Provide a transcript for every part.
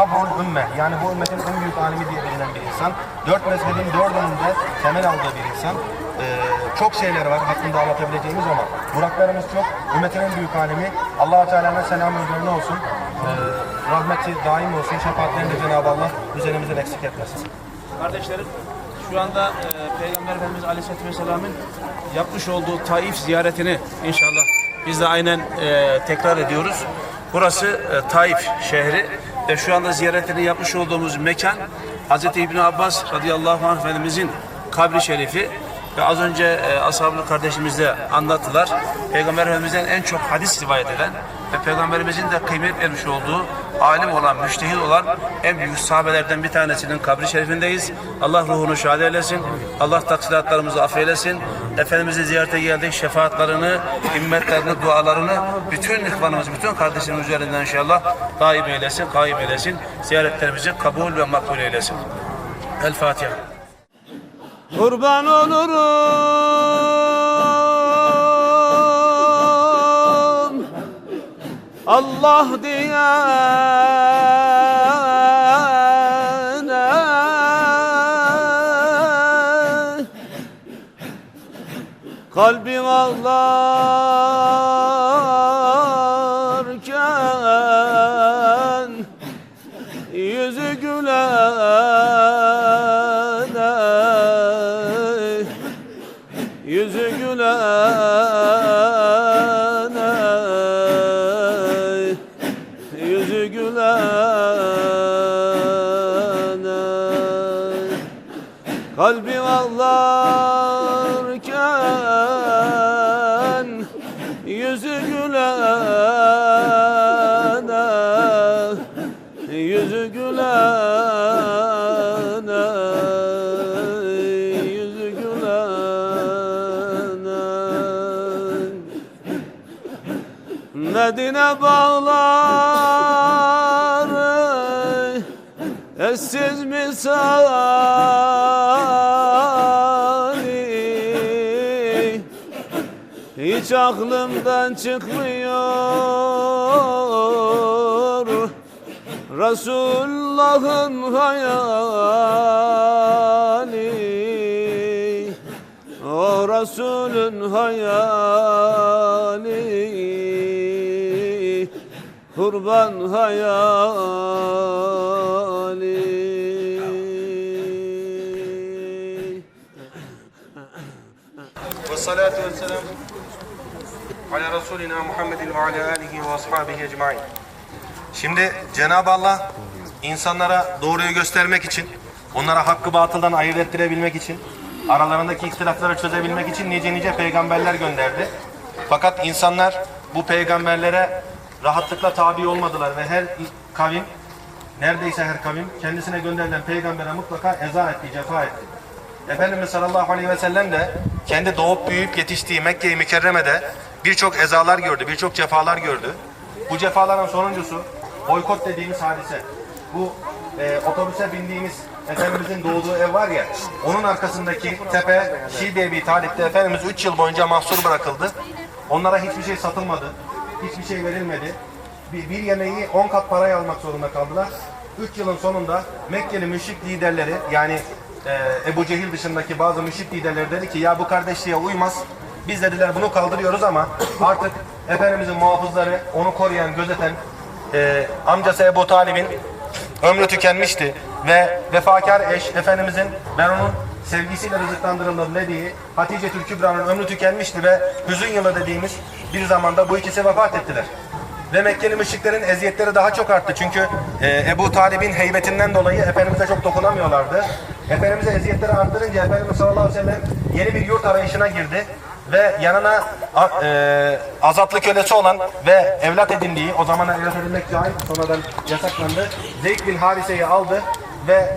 Habrul ümme yani bu ümmetin en büyük alimi diye bilinen bir insan. Dört mezhebin dördünün de temel aldığı bir insan. Ee, çok şeyler var hakkında anlatabileceğimiz ama Buraklarımız çok. Ümmetin en büyük alimi. allah Teala'nın selamı üzerine olsun. Ee, rahmeti daim olsun. Şefaatlerini de Cenab-ı Allah üzerimizden eksik etmesin. Kardeşlerim şu anda e, Peygamber Efendimiz Aleyhisselatü Vesselam'ın yapmış olduğu Taif ziyaretini inşallah biz de aynen e, tekrar ediyoruz. Burası e, Taif şehri ve şu anda ziyaretini yapmış olduğumuz mekan Hz. İbn Abbas radıyallahu anh Efendimizin kabri şerifi ve az önce e, ashablı kardeşimiz de anlattılar. Peygamber Efendimiz'den en çok hadis rivayet eden ve Peygamberimizin de kıymet vermiş olduğu alim olan, müştehid olan en büyük sahabelerden bir tanesinin kabri şerifindeyiz. Allah ruhunu şad eylesin. Allah taksiratlarımızı affeylesin. Efendimiz'i ziyarete geldik. Şefaatlerini, himmetlerini, dualarını bütün ihvanımız, bütün kardeşlerimiz üzerinden inşallah daim eylesin, kaim eylesin. Ziyaretlerimizi kabul ve makbul eylesin. El Fatiha. Kurban olurum Allah diyene Kalbim ağlarken aklımdan çıkmıyor. Resulullah'ın hayali. O Resulün hayali. Kurban hayali. Ve selam ala Resulina Muhammedin ve ala alihi ve ashabihi ecmain. Şimdi Cenab-ı Allah insanlara doğruyu göstermek için, onlara hakkı batıldan ayırt ettirebilmek için, aralarındaki ihtilafları çözebilmek için nice nice peygamberler gönderdi. Fakat insanlar bu peygamberlere rahatlıkla tabi olmadılar ve her kavim, neredeyse her kavim kendisine gönderilen peygambere mutlaka eza etti, cefa etti. Efendimiz sallallahu aleyhi ve sellem de kendi doğup büyüyüp yetiştiği Mekke-i Mükerreme'de birçok ezalar gördü, birçok cefalar gördü. Bu cefaların sonuncusu boykot dediğimiz hadise. Bu e, otobüse bindiğimiz Efendimizin doğduğu ev var ya, onun arkasındaki tepe Şii diye bir talipte Efendimiz 3 yıl boyunca mahsur bırakıldı. Onlara hiçbir şey satılmadı, hiçbir şey verilmedi. Bir, bir yemeği 10 kat paraya almak zorunda kaldılar. 3 yılın sonunda Mekkeli müşrik liderleri yani e, Ebu Cehil dışındaki bazı müşrik liderleri dedi ki ya bu kardeşliğe uymaz. Biz dediler bunu kaldırıyoruz ama artık Efendimizin muhafızları onu koruyan, gözeten e, amcası Ebu Talib'in ömrü tükenmişti ve vefakar eş Efendimizin ben onun sevgisiyle rızıklandırıldım dediği Hatice Tül Kübra'nın ömrü tükenmişti ve hüzün yılı dediğimiz bir zamanda bu ikisi vefat ettiler. Ve Mekkeli müşriklerin eziyetleri daha çok arttı. Çünkü e, Ebu Talib'in heybetinden dolayı Efendimiz'e çok dokunamıyorlardı. Efendimiz'e eziyetleri arttırınca Efendimiz sallallahu aleyhi ve sellem yeni bir yurt arayışına girdi. Ve yanına e, azatlı kölesi olan ve evlat edindiği, o zaman evlat edinmek caiz, sonradan yasaklandı. Zeyd bin Harise'yi aldı ve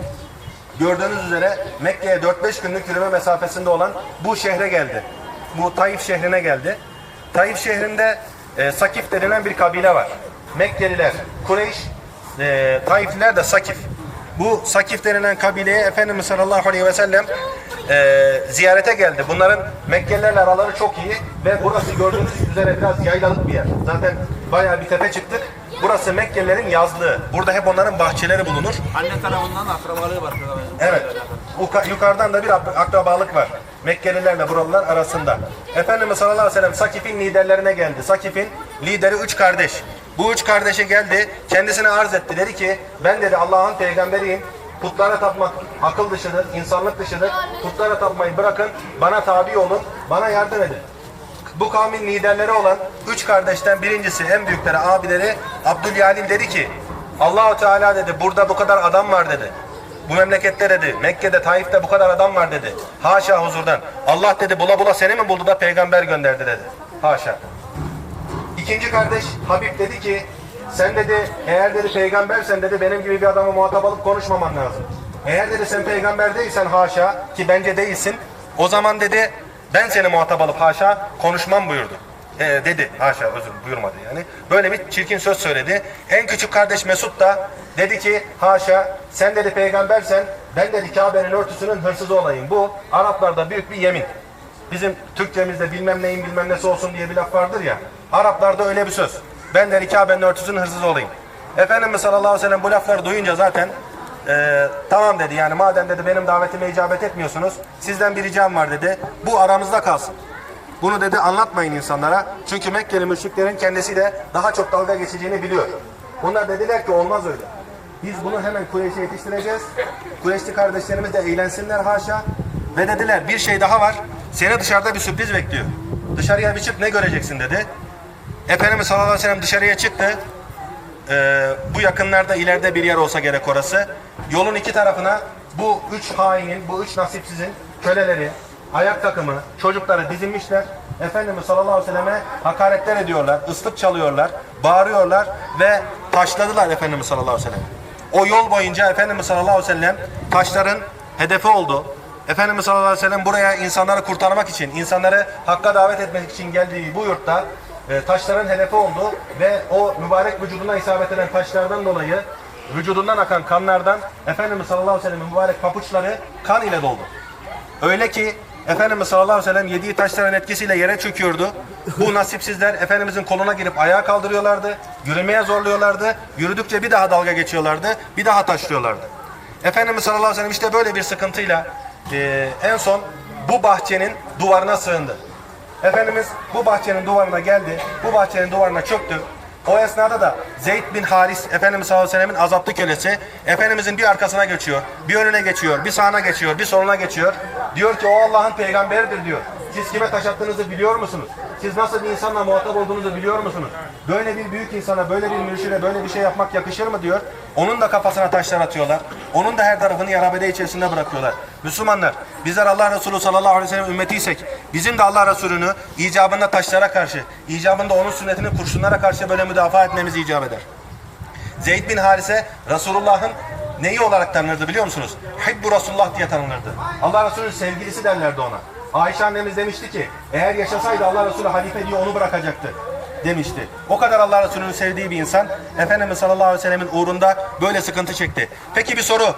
gördüğünüz üzere Mekke'ye 4-5 günlük yürüme mesafesinde olan bu şehre geldi. Bu Taif şehrine geldi. Taif şehrinde e, Sakif denilen bir kabile var. Mekkeliler, Kureyş, e, Taifliler de Sakif. Bu Sakif denilen kabileye Efendimiz sallallahu aleyhi ve sellem e, ziyarete geldi. Bunların Mekkelilerle araları çok iyi ve burası gördüğünüz üzere biraz yaylalık bir yer. Zaten bayağı bir tepe çıktık Burası Mekkelilerin yazlığı. Burada hep onların bahçeleri bulunur. Anne tarafından da akrabalığı var. Evet. Yuka- Yukarıdan da bir ak- akrabalık var. Mekkelilerle buralılar arasında. Efendimiz sallallahu aleyhi ve sellem Sakif'in liderlerine geldi. Sakif'in lideri üç kardeş. Bu üç kardeşe geldi. Kendisine arz etti. Dedi ki ben dedi Allah'ın peygamberiyim. Putlara tapmak akıl dışıdır, insanlık dışıdır. Putlara tapmayı bırakın, bana tabi olun, bana yardım edin. Bu kavmin liderleri olan üç kardeşten birincisi, en büyükleri, abileri Abdülyalim dedi ki Allahu Teala dedi burada bu kadar adam var dedi. Bu memlekette dedi, Mekke'de, Taif'te bu kadar adam var dedi. Haşa huzurdan. Allah dedi bula bula seni mi buldu da peygamber gönderdi dedi. Haşa. İkinci kardeş Habib dedi ki sen dedi eğer dedi peygambersen dedi benim gibi bir adamı muhatap alıp konuşmaman lazım. Eğer dedi sen peygamber değilsen haşa ki bence değilsin o zaman dedi ben seni muhatap alıp haşa konuşmam buyurdu. Ee, dedi haşa özür buyurmadı yani. Böyle bir çirkin söz söyledi. En küçük kardeş Mesut da dedi ki haşa sen dedi peygambersen ben dedi Kabe'nin örtüsünün hırsızı olayım. Bu Araplarda büyük bir yemin. Bizim Türkçemizde bilmem neyin bilmem nesi olsun diye bir laf vardır ya. Araplarda öyle bir söz. Ben de Kabe'nin örtüsünün hırsızı olayım. Efendimiz sallallahu aleyhi ve sellem bu lafları duyunca zaten eee, tamam dedi yani madem dedi benim davetime icabet etmiyorsunuz sizden bir ricam var dedi. Bu aramızda kalsın. Bunu dedi anlatmayın insanlara. Çünkü Mekkeli müşriklerin kendisiyle daha çok dalga geçeceğini biliyor. Onlar dediler ki olmaz öyle. Biz bunu hemen Kureyş'e yetiştireceğiz. Kureyşli kardeşlerimiz de eğlensinler haşa. Ve dediler bir şey daha var. Seni dışarıda bir sürpriz bekliyor. Dışarıya bir çık ne göreceksin dedi. Efendimiz sallallahu aleyhi ve sellem dışarıya çıktı. Ee, bu yakınlarda ileride bir yer olsa gerek orası. Yolun iki tarafına bu üç hainin, bu üç nasipsizin köleleri, ayak takımı, çocukları dizilmişler. Efendimiz sallallahu aleyhi ve selleme hakaretler ediyorlar, ıslık çalıyorlar, bağırıyorlar ve taşladılar Efendimiz sallallahu aleyhi ve sellem. O yol boyunca Efendimiz sallallahu aleyhi ve sellem taşların hedefi oldu. Efendimiz sallallahu aleyhi ve sellem buraya insanları kurtarmak için, insanları hakka davet etmek için geldiği bu yurtta e, taşların hedefi oldu ve o mübarek vücuduna isabet eden taşlardan dolayı vücudundan akan kanlardan Efendimiz sallallahu aleyhi ve sellem'in mübarek papuçları kan ile doldu. Öyle ki Efendimiz sallallahu aleyhi ve sellem yediği taşların etkisiyle yere çöküyordu. Bu nasipsizler Efendimizin koluna girip ayağa kaldırıyorlardı. Yürümeye zorluyorlardı. Yürüdükçe bir daha dalga geçiyorlardı. Bir daha taşlıyorlardı. Efendimiz sallallahu aleyhi ve sellem işte böyle bir sıkıntıyla e, en son bu bahçenin duvarına sığındı. Efendimiz bu bahçenin duvarına geldi. Bu bahçenin duvarına çöktü. O esnada da Zeyd bin Haris Efendimiz sallallahu aleyhi ve sellemin azaplı kölesi Efendimizin bir arkasına geçiyor, bir önüne geçiyor, bir sağına geçiyor, bir soluna geçiyor. Diyor ki o Allah'ın peygamberidir diyor. Siz kime taş attığınızı biliyor musunuz? Siz nasıl bir insanla muhatap olduğunuzu biliyor musunuz? Böyle bir büyük insana, böyle bir mürşide böyle bir şey yapmak yakışır mı diyor. Onun da kafasına taşlar atıyorlar. Onun da her tarafını yarabede içerisinde bırakıyorlar. Müslümanlar, bizler Allah Resulü sallallahu aleyhi ve sellem ümmetiysek, bizim de Allah Resulü'nü icabında taşlara karşı, icabında onun sünnetini kurşunlara karşı böyle müdafaa etmemiz icap eder. Zeyd bin Harise Resulullah'ın neyi olarak tanınırdı biliyor musunuz? Hibbu Resulullah diye tanınırdı. Allah Resulü'nün sevgilisi derlerdi ona. Ayşe annemiz demişti ki eğer yaşasaydı Allah Resulü halife diye onu bırakacaktı demişti. O kadar Allah Resulü'nün sevdiği bir insan Efendimiz sallallahu aleyhi ve sellemin uğrunda böyle sıkıntı çekti. Peki bir soru.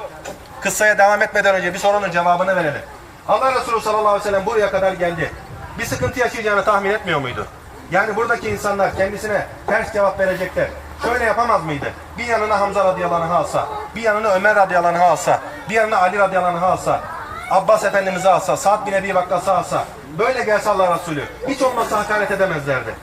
Kıssaya devam etmeden önce bir sorunun cevabını verelim. Allah Resulü sallallahu aleyhi ve sellem buraya kadar geldi. Bir sıkıntı yaşayacağını tahmin etmiyor muydu? Yani buradaki insanlar kendisine ters cevap verecekler. Şöyle yapamaz mıydı? Bir yanına Hamza radıyallahu anh alsa, bir yanına Ömer radıyallahu anh alsa, bir yanına Ali radıyallahu anh alsa, Abbas Efendimiz'i alsa, Sa'd bin Ebi Vakkas'ı alsa, böyle gelse Allah Resulü, hiç olmazsa hakaret edemezlerdi.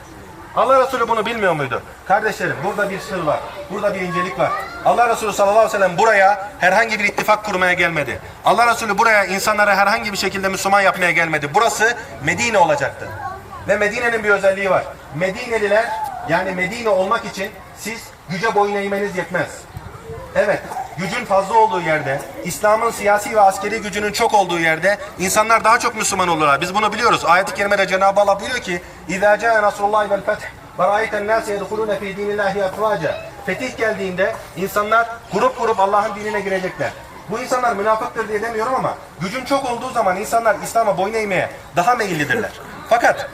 Allah Resulü bunu bilmiyor muydu? Kardeşlerim burada bir sır var. Burada bir incelik var. Allah Resulü sallallahu aleyhi ve sellem buraya herhangi bir ittifak kurmaya gelmedi. Allah Resulü buraya insanlara herhangi bir şekilde Müslüman yapmaya gelmedi. Burası Medine olacaktı. Ve Medine'nin bir özelliği var. Medineliler yani Medine olmak için siz güce boyun eğmeniz yetmez. Evet, gücün fazla olduğu yerde, İslam'ın siyasi ve askeri gücünün çok olduğu yerde insanlar daha çok Müslüman olurlar. Biz bunu biliyoruz. Ayet-i kerimede Cenab-ı Allah buyuruyor ki: "İza caa nasrullahi vel feth ve ra'ayten nase yedhuluna fi dinillahi afwaca." Fetih geldiğinde insanlar grup grup Allah'ın dinine girecekler. Bu insanlar münafıktır diye demiyorum ama gücün çok olduğu zaman insanlar İslam'a boyun eğmeye daha meyillidirler. Fakat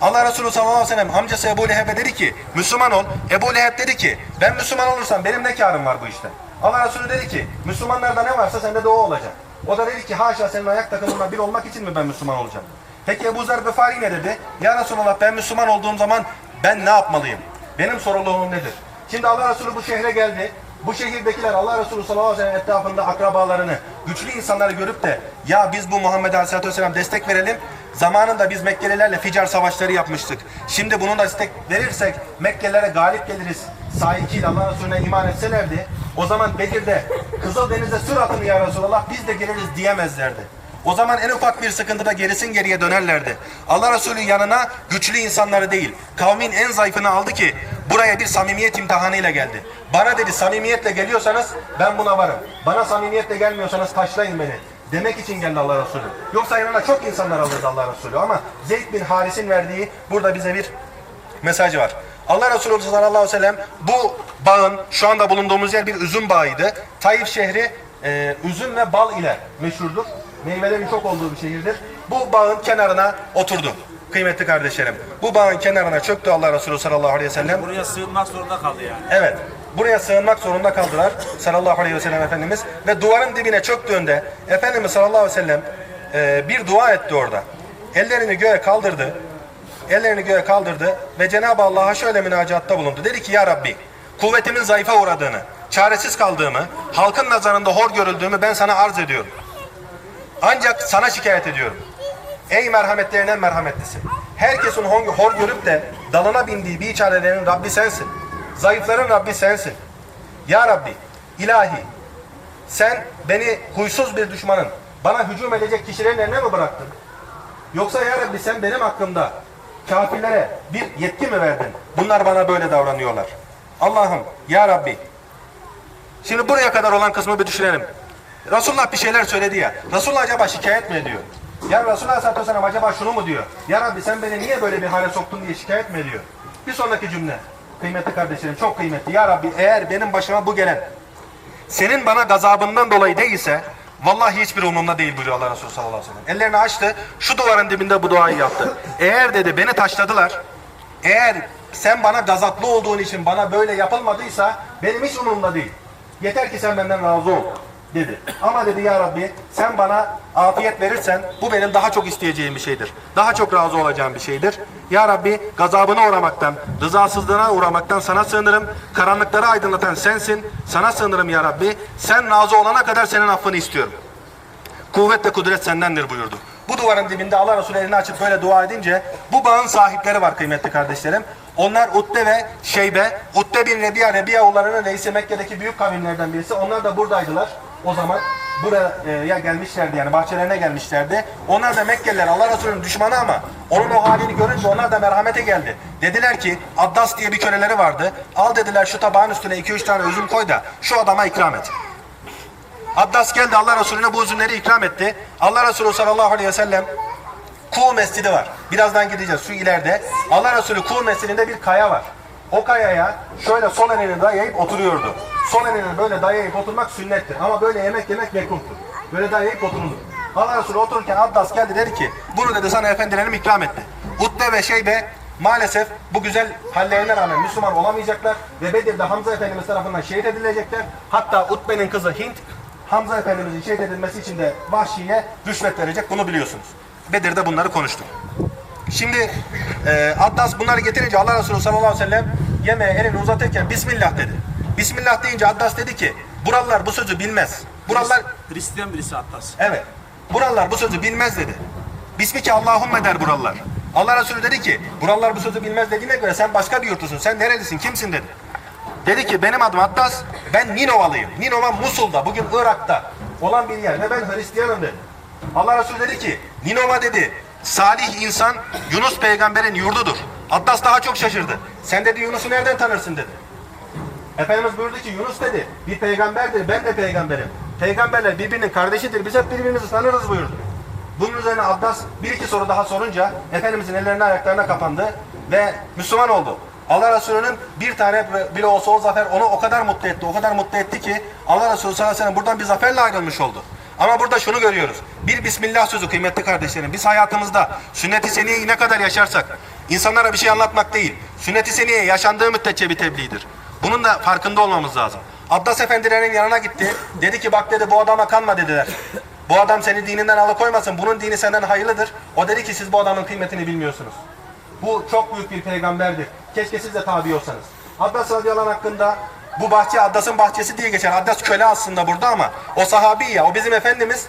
Allah Resulü sallallahu aleyhi ve sellem amcası Ebu Leheb'e dedi ki Müslüman ol. Ebu Leheb dedi ki ben Müslüman olursam benim ne karım var bu işte. Allah Resulü dedi ki Müslümanlarda ne varsa sende de o olacak. O da dedi ki haşa senin ayak takımınla bir olmak için mi ben Müslüman olacağım? Peki Ebu Zer Gıfari ne dedi? Ya Resulallah ben Müslüman olduğum zaman ben ne yapmalıyım? Benim sorumluluğum nedir? Şimdi Allah Resulü bu şehre geldi. Bu şehirdekiler Allah Resulü sallallahu aleyhi ve sellem etrafında akrabalarını, güçlü insanları görüp de ya biz bu Muhammed Aleyhisselatü Vesselam destek verelim. Zamanında biz Mekkelilerle Ficar savaşları yapmıştık. Şimdi bunu da destek verirsek Mekkelilere galip geliriz. Sahikiyle Allah Resulüne iman etselerdi. O zaman Bedir'de Kızıldeniz'e sür atın ya Resulallah biz de gireriz diyemezlerdi. O zaman en ufak bir sıkıntıda gerisin geriye dönerlerdi. Allah Resulü yanına güçlü insanları değil, kavmin en zayıfını aldı ki buraya bir samimiyet imtihanıyla geldi. Bana dedi samimiyetle geliyorsanız ben buna varım. Bana samimiyetle gelmiyorsanız taşlayın beni. Demek için geldi Allah Resulü. Yoksa yanına çok insanlar alırdı Allah Resulü ama Zeyd bin Haris'in verdiği burada bize bir mesajı var. Allah Resulü sallallahu aleyhi ve sellem bu bağın şu anda bulunduğumuz yer bir üzüm bağıydı. Taif şehri e, üzüm ve bal ile meşhurdur. Meyvelerin çok olduğu bir şehirdir. Bu bağın kenarına oturdu. Kıymetli kardeşlerim. Bu bağın kenarına çöktü Allah Resulü sallallahu aleyhi ve sellem. Buraya sığınmak zorunda kaldı yani. Evet. Buraya sığınmak zorunda kaldılar sallallahu aleyhi ve sellem Efendimiz. Ve duvarın dibine çöktüğünde Efendimiz sallallahu aleyhi ve sellem e, bir dua etti orada. Ellerini göğe kaldırdı. Ellerini göğe kaldırdı ve Cenab-ı Allah'a şöyle münacatta bulundu. Dedi ki ya Rabbi kuvvetimin zayıfa uğradığını, çaresiz kaldığımı, halkın nazarında hor görüldüğümü ben sana arz ediyorum. Ancak sana şikayet ediyorum. Ey merhametlerin en merhametlisi. Herkesin hor, görüp de dalına bindiği bir çarelerin Rabbi sensin. Zayıfların Rabbi sensin. Ya Rabbi, ilahi, sen beni huysuz bir düşmanın, bana hücum edecek kişilerin eline mi bıraktın? Yoksa ya Rabbi sen benim hakkımda kafirlere bir yetki mi verdin? Bunlar bana böyle davranıyorlar. Allah'ım, ya Rabbi, Şimdi buraya kadar olan kısmı bir düşünelim. Resulullah bir şeyler söyledi ya. Resulullah acaba şikayet mi ediyor? Ya Resulullah Aleyhisselatü Vesselam acaba şunu mu diyor? Ya Rabbi sen beni niye böyle bir hale soktun diye şikayet mi ediyor? Bir sonraki cümle. Kıymetli kardeşlerim çok kıymetli. Ya Rabbi eğer benim başıma bu gelen senin bana gazabından dolayı değilse vallahi hiçbir umurumda değil buyuruyor Allah Resulü sallallahu aleyhi ve sellem. Ellerini açtı. Şu duvarın dibinde bu duayı yaptı. Eğer dedi beni taşladılar. Eğer sen bana gazaplı olduğun için bana böyle yapılmadıysa benim hiç umurumda değil. Yeter ki sen benden razı ol dedi. Ama dedi ya Rabbi sen bana afiyet verirsen bu benim daha çok isteyeceğim bir şeydir. Daha çok razı olacağım bir şeydir. Ya Rabbi gazabına uğramaktan, rızasızlığına uğramaktan sana sığınırım. Karanlıkları aydınlatan sensin. Sana sığınırım ya Rabbi. Sen razı olana kadar senin affını istiyorum. Kuvvet ve kudret sendendir buyurdu. Bu duvarın dibinde Allah Resulü elini açıp böyle dua edince bu bağın sahipleri var kıymetli kardeşlerim. Onlar Utbe ve Şeybe. Utbe bin Rebiya, Rebiya oğullarının reisi Mekke'deki büyük kavimlerden birisi. Onlar da buradaydılar o zaman. Buraya gelmişlerdi yani bahçelerine gelmişlerdi. Onlar da Mekkeliler Allah Resulü'nün düşmanı ama onun o halini görünce onlar da merhamete geldi. Dediler ki Addas diye bir köleleri vardı. Al dediler şu tabağın üstüne 2-3 tane üzüm koy da şu adama ikram et. Addas geldi Allah Resulüne bu üzümleri ikram etti. Allah Resulü sallallahu aleyhi ve sellem Kuğu Mescidi var. Birazdan gideceğiz şu ileride. Allah Resulü Kuğu Mescidi'nde bir kaya var. O kayaya şöyle sol elini dayayıp oturuyordu. Sol elini böyle dayayıp oturmak sünnettir. Ama böyle yemek yemek mekruhtur. Böyle dayayıp oturulur. Allah Resulü otururken Addas geldi dedi ki bunu dedi sana efendilerim ikram etti. Utbe ve Şeybe maalesef bu güzel hallerine rağmen Müslüman olamayacaklar ve Bedir'de Hamza Efendimiz tarafından şehit edilecekler. Hatta Utbe'nin kızı Hint Hamza Efendimizin şehit edilmesi için de Vahşi'ye rüşvet verecek bunu biliyorsunuz. Bedir'de bunları konuştuk. Şimdi e, Addas bunları getirince Allah Resulü sallallahu aleyhi ve sellem yemeğe elini uzatırken Bismillah dedi. Bismillah deyince Addas dedi ki buralılar bu sözü bilmez. Buralılar Hristiyan birisi Atlas. evet buralılar bu sözü bilmez dedi. Bismike Allahümme der buralılar. Allah Resulü dedi ki buralılar bu sözü bilmez dediğine göre sen başka bir yurtlusun. Sen nerelisin kimsin dedi. Dedi ki benim adım Attas ben Ninovalıyım. Ninova Musul'da bugün Irak'ta olan bir yer ve ben Hristiyanım dedi. Allah Resulü dedi ki Ninova dedi salih insan Yunus peygamberin yurdudur. Atlas daha çok şaşırdı. Sen dedi Yunus'u nereden tanırsın dedi. Efendimiz buyurdu ki Yunus dedi bir peygamberdir ben de peygamberim. Peygamberler birbirinin kardeşidir biz hep birbirimizi tanırız buyurdu. Bunun üzerine Abbas bir iki soru daha sorunca Efendimizin ellerine ayaklarına kapandı ve Müslüman oldu. Allah Resulü'nün bir tane bile olsa o zafer onu o kadar mutlu etti, o kadar mutlu etti ki Allah Resulü sallallahu aleyhi ve sellem buradan bir zaferle ayrılmış oldu. Ama burada şunu görüyoruz. Bir Bismillah sözü kıymetli kardeşlerim. Biz hayatımızda sünnet-i seniyeyi ne kadar yaşarsak, insanlara bir şey anlatmak değil, sünnet-i seniye yaşandığı müddetçe bir tebliğdir. Bunun da farkında olmamız lazım. Abbas efendilerin yanına gitti. Dedi ki bak dedi bu adama kanma dediler. Bu adam seni dininden alıkoymasın. Bunun dini senden hayırlıdır. O dedi ki siz bu adamın kıymetini bilmiyorsunuz. Bu çok büyük bir peygamberdir. Keşke siz de tabi olsanız. Addas radıyallahu hakkında bu bahçe Addas'ın bahçesi diye geçer. Addas köle aslında burada ama o sahabi ya o bizim efendimiz.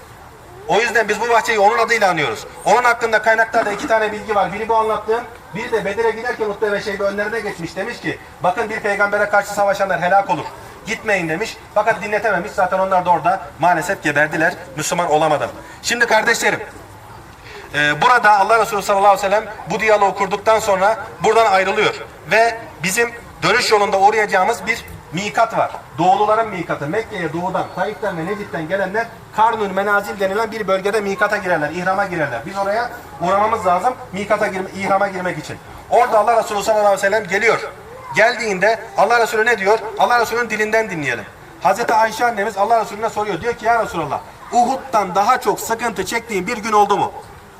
O yüzden biz bu bahçeyi onun adıyla anıyoruz. Onun hakkında kaynaklarda iki tane bilgi var. Biri bu anlattığım, biri de Bedir'e giderken Utbe ve Şeybe önlerine geçmiş. Demiş ki bakın bir peygambere karşı savaşanlar helak olur. Gitmeyin demiş. Fakat dinletememiş. Zaten onlar da orada maalesef geberdiler. Müslüman olamadım. Şimdi kardeşlerim ee, burada Allah Resulü sallallahu aleyhi ve sellem bu diyaloğu kurduktan sonra buradan ayrılıyor. Ve bizim dönüş yolunda uğrayacağımız bir mikat var. Doğuluların mikatı. Mekke'ye doğudan, Taif'ten ve Necip'ten gelenler Karnül Menazil denilen bir bölgede mikata girerler, ihrama girerler. Biz oraya uğramamız lazım mikata girme, ihrama girmek için. Orada Allah Resulü sallallahu aleyhi ve sellem geliyor. Geldiğinde Allah Resulü ne diyor? Allah Resulü'nün dilinden dinleyelim. Hazreti Ayşe annemiz Allah Resulüne soruyor. Diyor ki ya Resulallah Uhud'dan daha çok sıkıntı çektiğin bir gün oldu mu?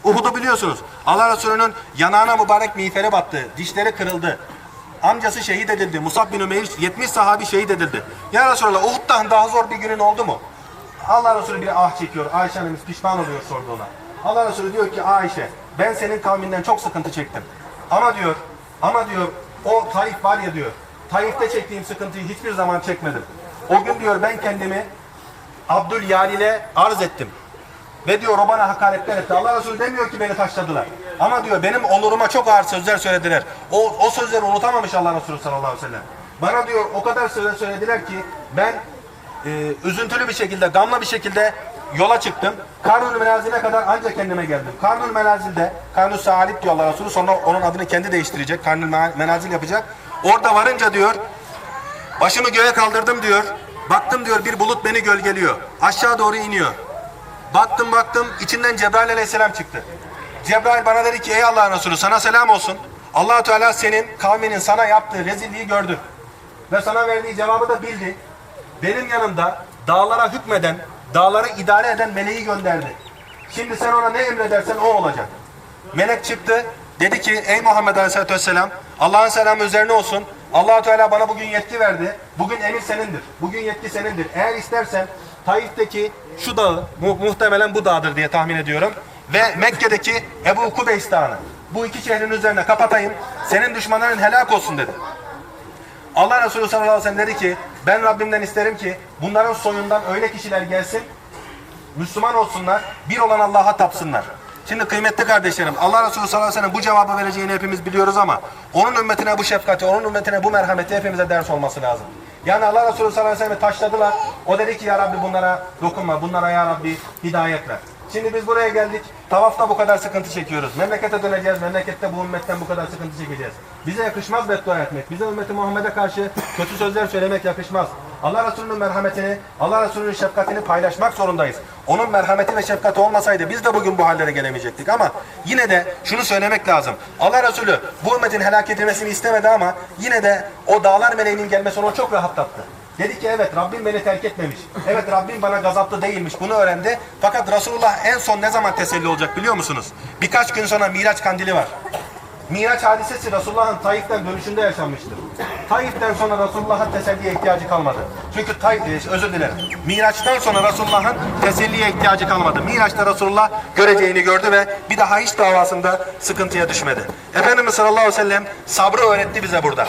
Uhud'u biliyorsunuz. Allah Resulü'nün yanağına mübarek miğferi battı. Dişleri kırıldı. Amcası şehit edildi. Musab bin Ümeyr 70 sahabi şehit edildi. Ya Resulallah Uhud'dan daha zor bir günün oldu mu? Allah Resulü bir ah çekiyor. Ayşe annemiz pişman oluyor sorduğuna. Allah Resulü diyor ki Ayşe ben senin kavminden çok sıkıntı çektim. Ama diyor ama diyor o Taif var ya diyor. Taif'te çektiğim sıkıntıyı hiçbir zaman çekmedim. O gün diyor ben kendimi Abdül ile arz ettim. Ve diyor o bana hakaretler etti. Allah Resulü demiyor ki beni taşladılar. Ama diyor benim onuruma çok ağır sözler söylediler. O, o sözleri unutamamış Allah Resulü sallallahu aleyhi ve sellem. Bana diyor o kadar sözler söylediler ki ben e, üzüntülü bir şekilde, gamlı bir şekilde yola çıktım. Karnül Menazil'e kadar ancak kendime geldim. Karnül Menazil'de, Karnül Saalip diyor Allah Resulü. Sonra onun adını kendi değiştirecek. Karnül Menazil yapacak. Orada varınca diyor Başımı göğe kaldırdım diyor. Baktım diyor bir bulut beni gölgeliyor. Aşağı doğru iniyor. Baktım baktım içinden Cebrail aleyhisselam çıktı. Cebrail bana dedi ki ey Allah'ın Resulü sana selam olsun. allah Teala senin kavminin sana yaptığı rezilliği gördü. Ve sana verdiği cevabı da bildi. Benim yanımda dağlara hükmeden, dağları idare eden meleği gönderdi. Şimdi sen ona ne emredersen o olacak. Melek çıktı. Dedi ki ey Muhammed Aleyhisselatü Vesselam Allah'ın selamı üzerine olsun. allah Teala bana bugün yetki verdi. Bugün emir senindir. Bugün yetki senindir. Eğer istersen Taif'teki şu dağı mu- muhtemelen bu dağdır diye tahmin ediyorum. Ve Mekke'deki Ebu Kubeys Dağı'nı bu iki şehrin üzerine kapatayım. Senin düşmanların helak olsun dedi. Allah Resulü sallallahu aleyhi ve sellem dedi ki ben Rabbimden isterim ki bunların soyundan öyle kişiler gelsin Müslüman olsunlar, bir olan Allah'a tapsınlar. Şimdi kıymetli kardeşlerim, Allah Resulü sallallahu aleyhi ve sellem bu cevabı vereceğini hepimiz biliyoruz ama onun ümmetine bu şefkati, onun ümmetine bu merhameti hepimize ders olması lazım. Yani Allah Resulü sallallahu aleyhi ve sellem'i taşladılar. O dedi ki ya Rabbi bunlara dokunma, bunlara ya Rabbi hidayet ver. Şimdi biz buraya geldik, tavafta bu kadar sıkıntı çekiyoruz. Memlekete döneceğiz, memlekette bu ümmetten bu kadar sıkıntı çekeceğiz. Bize yakışmaz beddua etmek, bize ümmeti Muhammed'e karşı kötü sözler söylemek yakışmaz. Allah Resulü'nün merhametini, Allah Resulü'nün şefkatini paylaşmak zorundayız. Onun merhameti ve şefkati olmasaydı biz de bugün bu hallere gelemeyecektik ama yine de şunu söylemek lazım. Allah Resulü bu ümmetin helak edilmesini istemedi ama yine de o dağlar meleğinin gelmesi onu çok rahatlattı. Dedi ki evet Rabbim beni terk etmemiş. Evet Rabbim bana gazaplı değilmiş. Bunu öğrendi. Fakat Resulullah en son ne zaman teselli olacak biliyor musunuz? Birkaç gün sonra Miraç kandili var. Miraç hadisesi Resulullah'ın Taif'ten dönüşünde yaşanmıştır. Taif'ten sonra Resulullah'ın teselliye ihtiyacı kalmadı. Çünkü Taif, e, özür dilerim. Miraç'tan sonra Resulullah'ın teselliye ihtiyacı kalmadı. Miraç'ta Resulullah göreceğini gördü ve bir daha hiç davasında sıkıntıya düşmedi. Efendimiz sallallahu aleyhi ve sellem sabrı öğretti bize burada.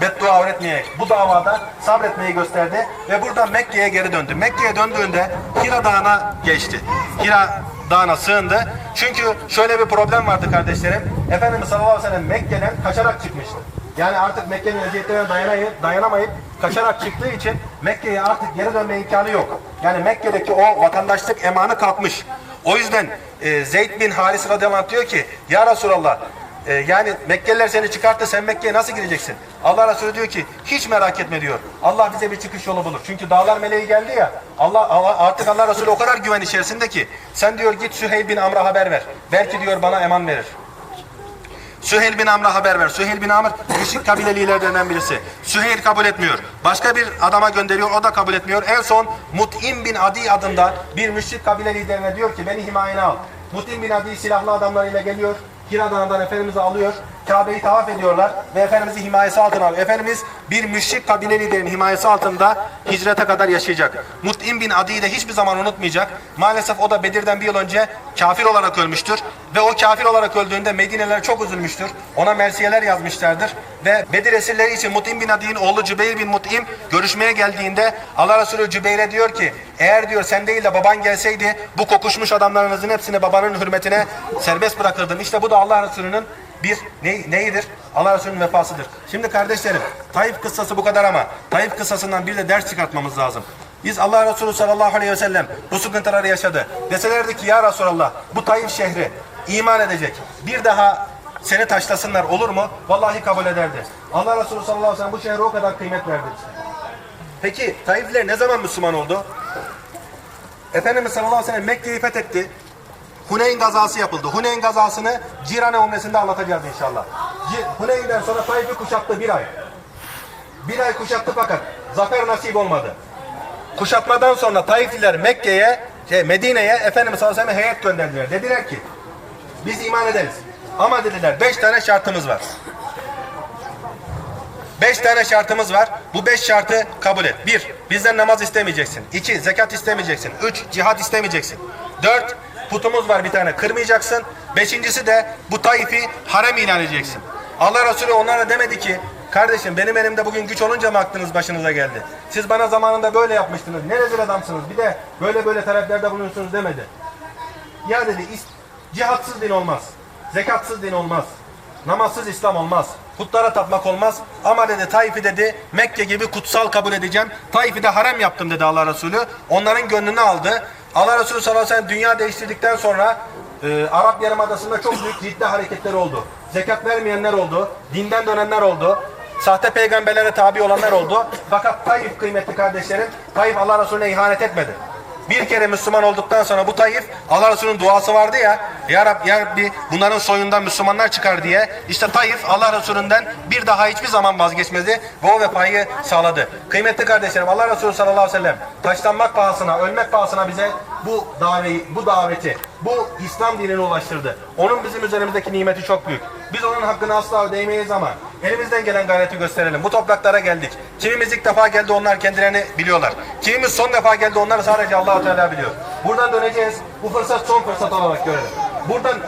Beddua öğretmeyerek bu davada sabretmeyi gösterdi ve buradan Mekke'ye geri döndü. Mekke'ye döndüğünde Hira Dağı'na geçti. Hira Dağı'na sığındı. Çünkü şöyle bir problem vardı kardeşlerim. Efendimiz sallallahu aleyhi ve sellem Mekke'den kaçarak çıkmıştı. Yani artık Mekke'nin eziyetlerine dayanayıp, dayanamayıp kaçarak çıktığı için Mekke'ye artık geri dönme imkanı yok. Yani Mekke'deki o vatandaşlık emanı kalkmış. O yüzden e, Zeyd bin Haris radıyallahu anh diyor ki Ya Resulallah e, yani Mekkeliler seni çıkarttı sen Mekke'ye nasıl gireceksin? Allah Resulü diyor ki hiç merak etme diyor. Allah bize bir çıkış yolu bulur. Çünkü dağlar meleği geldi ya. Allah, artık Allah Resulü o kadar güven içerisinde ki sen diyor git Süheyl bin Amr'a haber ver. Belki diyor bana eman verir. Süheyl bin Amr'a haber ver. Süheyl bin Amr müşrik kabile liderlerinden birisi. Süheyl kabul etmiyor. Başka bir adama gönderiyor. O da kabul etmiyor. En son Mut'im bin Adi adında bir müşrik kabile liderine diyor ki beni himayene al. Mut'im bin Adi silahlı adamlarıyla geliyor. Hira Dağı'ndan Efendimiz'i alıyor. Kabe'yi tavaf ediyorlar ve Efendimiz'i himayesi altına alıyor. Efendimiz bir müşrik kabile liderinin himayesi altında hicrete kadar yaşayacak. Mut'im bin Adi'yi de hiçbir zaman unutmayacak. Maalesef o da Bedir'den bir yıl önce kafir olarak ölmüştür. Ve o kafir olarak öldüğünde Medineler çok üzülmüştür. Ona mersiyeler yazmışlardır. Ve Bedir esirleri için Mut'im bin Adi'nin oğlu Cübeyr bin Mut'im görüşmeye geldiğinde Allah Resulü Cübeyr'e diyor ki eğer diyor sen değil de baban gelseydi bu kokuşmuş adamlarınızın hepsini babanın hürmetine serbest bırakırdım. İşte bu da Allah Resulü'nün bir ne, neyidir? Allah Resulü'nün vefasıdır. Şimdi kardeşlerim Tayyip kıssası bu kadar ama Tayyip kıssasından bir de ders çıkartmamız lazım. Biz Allah Resulü sallallahu aleyhi ve sellem bu sıkıntıları yaşadı. Deselerdi ki ya Resulallah bu Tayyip şehri iman edecek. Bir daha seni taşlasınlar olur mu? Vallahi kabul ederdi. Allah Resulü sallallahu aleyhi ve sellem bu şehre o kadar kıymet verdi. Peki Tayyipler ne zaman Müslüman oldu? Efendimiz sallallahu aleyhi ve sellem Mekke'yi fethetti. Huneyn gazası yapıldı. Huneyn gazasını Cirane umresinde anlatacağız inşallah. Huneyn'den sonra Taif'i kuşattı bir ay. Bir ay kuşattı fakat zafer nasip olmadı. Kuşatmadan sonra Taifliler Mekke'ye, şey, Medine'ye Efendimiz sallallahu aleyhi ve sellem heyet gönderdiler. Dediler ki biz iman ederiz. Ama dediler beş tane şartımız var. Beş tane şartımız var. Bu beş şartı kabul et. Bir, bizden namaz istemeyeceksin. İki, zekat istemeyeceksin. Üç, cihat istemeyeceksin. Dört, putumuz var bir tane kırmayacaksın. Beşincisi de bu taifi harem ilan edeceksin. Allah Resulü onlara demedi ki, kardeşim benim elimde bugün güç olunca mı aklınız başınıza geldi? Siz bana zamanında böyle yapmıştınız. Ne rezil adamsınız. Bir de böyle böyle taleplerde bulunuyorsunuz demedi. Ya dedi cihatsız din olmaz. Zekatsız din olmaz. Namazsız İslam olmaz. Putlara tapmak olmaz. Ama dedi Taif'i dedi Mekke gibi kutsal kabul edeceğim. Taif'i de harem yaptım dedi Allah Resulü. Onların gönlünü aldı. Allah Resulü sallallahu aleyhi ve sellem dünya değiştirdikten sonra e, Arap Yarımadası'nda çok büyük ciddi hareketler oldu. Zekat vermeyenler oldu. Dinden dönenler oldu. Sahte peygamberlere tabi olanlar oldu. Fakat Taif kıymetli kardeşlerim, Taif Allah Resulüne ihanet etmedi. Bir kere Müslüman olduktan sonra bu Tayyip Allah Resulü'nün duası vardı ya Ya Rab, ya Rabbi bunların soyundan Müslümanlar çıkar diye işte Tayyip Allah Resulü'nden bir daha hiçbir zaman vazgeçmedi ve o vefayı sağladı. Kıymetli kardeşlerim Allah Resulü sallallahu aleyhi ve sellem taşlanmak pahasına, ölmek pahasına bize bu daveyi, bu daveti, bu İslam dinini ulaştırdı. Onun bizim üzerimizdeki nimeti çok büyük. Biz onun hakkını asla ödeyemeyiz ama elimizden gelen gayreti gösterelim. Bu topraklara geldik. Kimimiz ilk defa geldi onlar kendilerini biliyorlar. Kimimiz son defa geldi onlar sadece Allah Teala biliyor. Buradan döneceğiz. Bu fırsat son fırsat olarak görelim. Buradan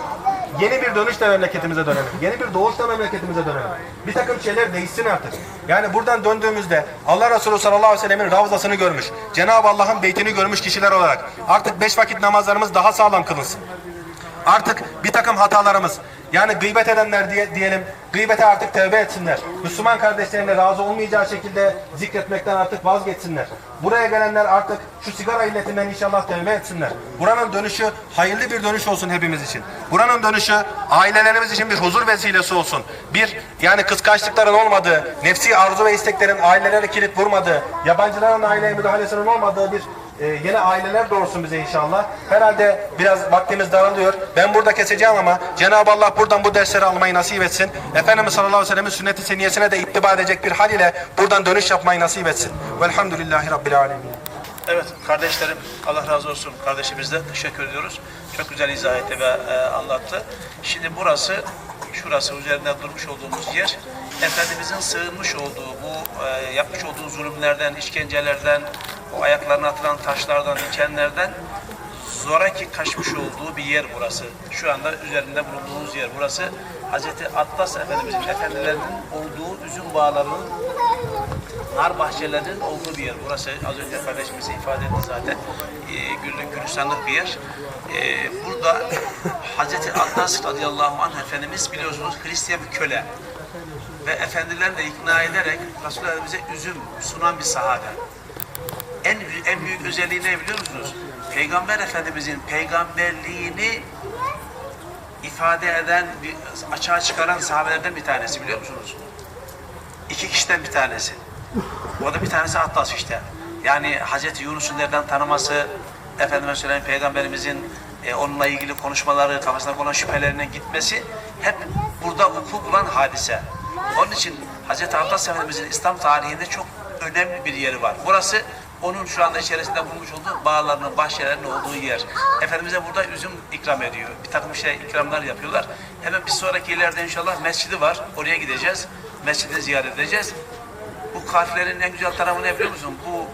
yeni bir dönüşle memleketimize dönelim. Yeni bir doğuşla memleketimize dönelim. Bir takım şeyler değişsin artık. Yani buradan döndüğümüzde Allah Resulü sallallahu aleyhi ve sellemin ravzasını görmüş. Cenab-ı Allah'ın beytini görmüş kişiler olarak artık beş vakit namazlarımız daha sağlam kılınsın. Artık bir takım hatalarımız yani gıybet edenler diye, diyelim gıybete artık tövbe etsinler. Müslüman kardeşlerine razı olmayacağı şekilde zikretmekten artık vazgeçsinler. Buraya gelenler artık şu sigara illetinden inşallah tövbe etsinler. Buranın dönüşü hayırlı bir dönüş olsun hepimiz için. Buranın dönüşü ailelerimiz için bir huzur vesilesi olsun. Bir yani kıskançlıkların olmadığı, nefsi arzu ve isteklerin ailelere kilit vurmadığı, yabancıların aileye müdahalesinin olmadığı bir ee, yine aileler doğursun bize inşallah. Herhalde biraz vaktimiz daralıyor. Ben burada keseceğim ama Cenab-ı Allah buradan bu dersleri almayı nasip etsin. Efendimiz sallallahu aleyhi ve sellem'in sünnet-i seniyesine de ittiba edecek bir hal ile buradan dönüş yapmayı nasip etsin. Velhamdülillahi Rabbil alemin. Evet kardeşlerim Allah razı olsun kardeşimizden teşekkür ediyoruz. Çok güzel izah etti ve e, anlattı. Şimdi burası şurası üzerinde durmuş olduğumuz yer Efendimizin sığınmış olduğu bu e, yapmış olduğu zulümlerden, işkencelerden, o ayaklarına atılan taşlardan, dikenlerden zoraki kaçmış olduğu bir yer burası. Şu anda üzerinde bulunduğumuz yer burası. Hazreti Atlas Efendimizin efendilerinin olduğu üzüm bağlarının nar bahçelerinin olduğu bir yer. Burası az önce kardeşimiz ifade etti zaten. E, güllük gülistanlık bir yer. E, burada Hazreti Atlas radıyallahu anh Efendimiz biliyorsunuz Hristiyan bir köle. Ve efendilerle ikna ederek Resulullah Efendimiz'e üzüm sunan bir sahabe. En, en büyük özelliği ne biliyor musunuz? Peygamber Efendimizin peygamberliğini ifade eden, bir, açığa çıkaran sahabelerden bir tanesi biliyor musunuz? İki kişiden bir tanesi. O da bir tanesi Atlas işte. Yani Hazreti Yunus'un nereden tanıması, Efendime söyleyeyim Peygamberimizin e, onunla ilgili konuşmaları, kafasına olan şüphelerine gitmesi hep burada vuku bulan hadise. Onun için Hazreti Atlas Efendimizin İslam tarihinde çok önemli bir yeri var. Burası onun şu anda içerisinde bulmuş olduğu bağlarının, bahçelerinin olduğu yer. Efendimiz'e burada üzüm ikram ediyor. Bir takım şey ikramlar yapıyorlar. Hemen bir sonraki ileride inşallah mescidi var. Oraya gideceğiz. Mescidi ziyaret edeceğiz. Bu harflerin en güzel tarafı ne biliyor musun? Bu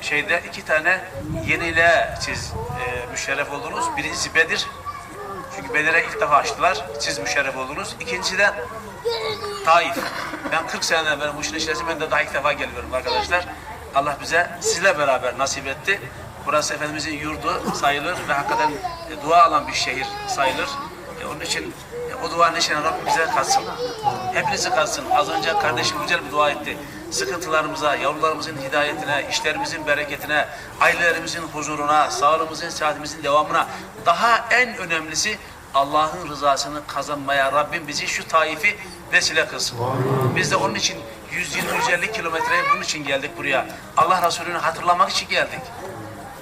şeyde iki tane yeniyle siz e, müşerref oldunuz. Birincisi Bedir. Çünkü Bedir'e ilk defa açtılar. Siz müşerref oldunuz. İkincisi de Taif. Ben 40 seneden beri bu işin içerisinde ben de daha ilk defa geliyorum arkadaşlar. Allah bize sizle beraber nasip etti. Burası Efendimizin yurdu sayılır ve hakikaten e, dua alan bir şehir sayılır. E, onun için e, o duanın içine Rabbim bize katsın. Hepinizi katsın. Az önce kardeşim güzel bir dua etti. Sıkıntılarımıza, yavrularımızın hidayetine, işlerimizin bereketine, ailelerimizin huzuruna, sağlığımızın, sıhhatimizin devamına, daha en önemlisi Allah'ın rızasını kazanmaya Rabbim bizi şu taifi vesile kılsın. Biz de onun için 120-150 kilometreye bunun için geldik buraya. Allah Resulü'nü hatırlamak için geldik.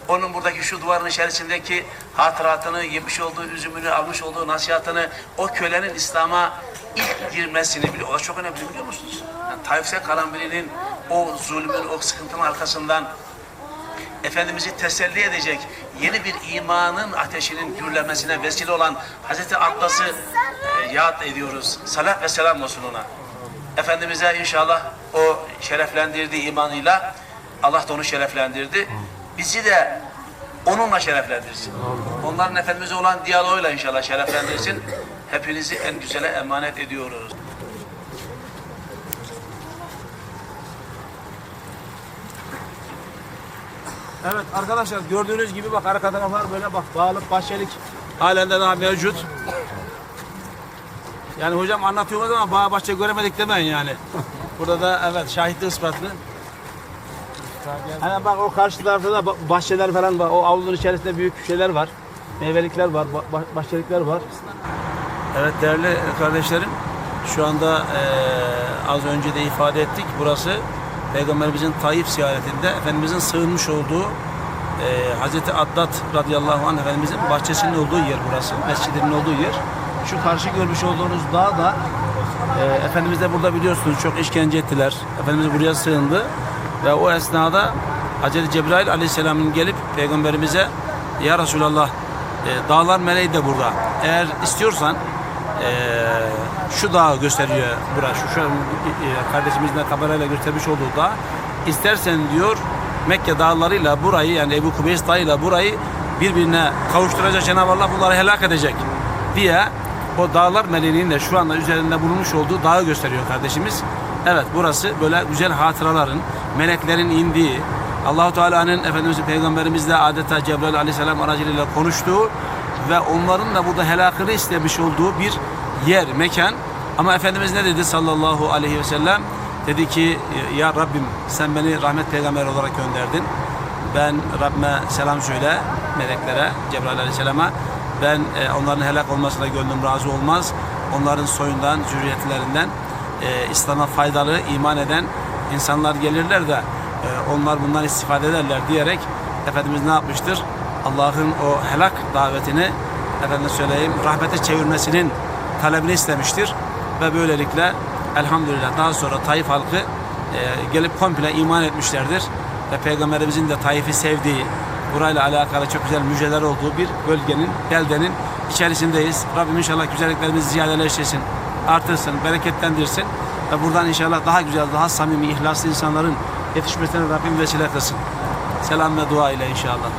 Onun buradaki şu duvarın içerisindeki hatıratını, yemiş olduğu üzümünü, almış olduğu nasihatını, o kölenin İslam'a ilk girmesini biliyor. O da çok önemli biliyor musunuz? Yani Taif'te kalan birinin o zulmün, o sıkıntının arkasından Efendimiz'i teselli edecek yeni bir imanın ateşinin gürlemesine vesile olan Hazreti Abbas'ı e, yad ediyoruz. Salat ve selam olsun ona. Efendimiz'e inşallah o şereflendirdiği imanıyla Allah da onu şereflendirdi. Bizi de onunla şereflendirsin. Onların Efendimiz'e olan diyaloğuyla inşallah şereflendirsin. Hepinizi en güzele emanet ediyoruz. Evet arkadaşlar gördüğünüz gibi bak arka taraflar böyle bak dağlık bahçelik halen de daha mevcut. Yani hocam anlatıyoruz ama bağ bahçe göremedik demeyin yani. Burada da evet şahitli ispatlı. Hani bak o karşı tarafta da ba- bahçeler falan var. O avlunun içerisinde büyük şeyler var. Meyvelikler var, ba- bah- bahçelikler var. Evet değerli kardeşlerim, şu anda eee, az önce de ifade ettik. Burası Peygamberimizin Taif ziyaretinde Efendimizin sığınmış olduğu eee Hazreti Addat radıyallahu anh Efendimizin bahçesinin olduğu yer burası. Mescidinin olduğu yer. Şu karşı görmüş olduğunuz dağ da eee Efendimiz de burada biliyorsunuz çok işkence ettiler. Efendimiz buraya sığındı ve o esnada Hazreti Cebrail aleyhisselamın gelip Peygamberimize Ya Resulallah e, dağlar meleği de burada. Eğer istiyorsan e, şu dağı gösteriyor burası. Şu, şu e, kardeşimizin de kamerayla göstermiş olduğu dağ. İstersen diyor Mekke dağlarıyla burayı yani Ebu Kubeys dağıyla burayı birbirine kavuşturacak Cenab-ı Allah bunları helak edecek diye o dağlar meleğinin de şu anda üzerinde bulunmuş olduğu dağı gösteriyor kardeşimiz. Evet burası böyle güzel hatıraların, meleklerin indiği, Allahu Teala'nın Efendimiz Peygamberimizle adeta Cebrail Aleyhisselam aracılığıyla konuştuğu ve onların da burada helakını istemiş olduğu bir yer, mekan. Ama Efendimiz ne dedi sallallahu aleyhi ve sellem? Dedi ki ya Rabbim sen beni rahmet peygamber olarak gönderdin. Ben Rabbime selam söyle meleklere, Cebrail Aleyhisselam'a. Ben e, onların helak olmasına gönlüm razı olmaz. Onların soyundan, zürriyetlerinden e, İslam'a faydalı, iman eden insanlar gelirler de e, onlar bundan istifade ederler diyerek Efendimiz ne yapmıştır? Allah'ın o helak davetini efendim söyleyeyim rahmete çevirmesinin talebini istemiştir ve böylelikle elhamdülillah daha sonra Taif halkı e, gelip komple iman etmişlerdir ve Peygamberimizin de Taif'i sevdiği burayla alakalı çok güzel müjdeler olduğu bir bölgenin, beldenin içerisindeyiz. Rabbim inşallah güzelliklerimizi ziyadeleştirsin, artırsın, bereketlendirsin ve buradan inşallah daha güzel, daha samimi, ihlaslı insanların yetişmesine Rabbim vesile kılsın. Selam ve dua ile inşallah.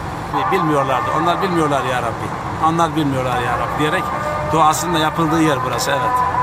Bilmiyorlardı. Onlar bilmiyorlar ya Rabbi. Onlar bilmiyorlar ya Rabbi diyerek duasının da yapıldığı yer burası evet.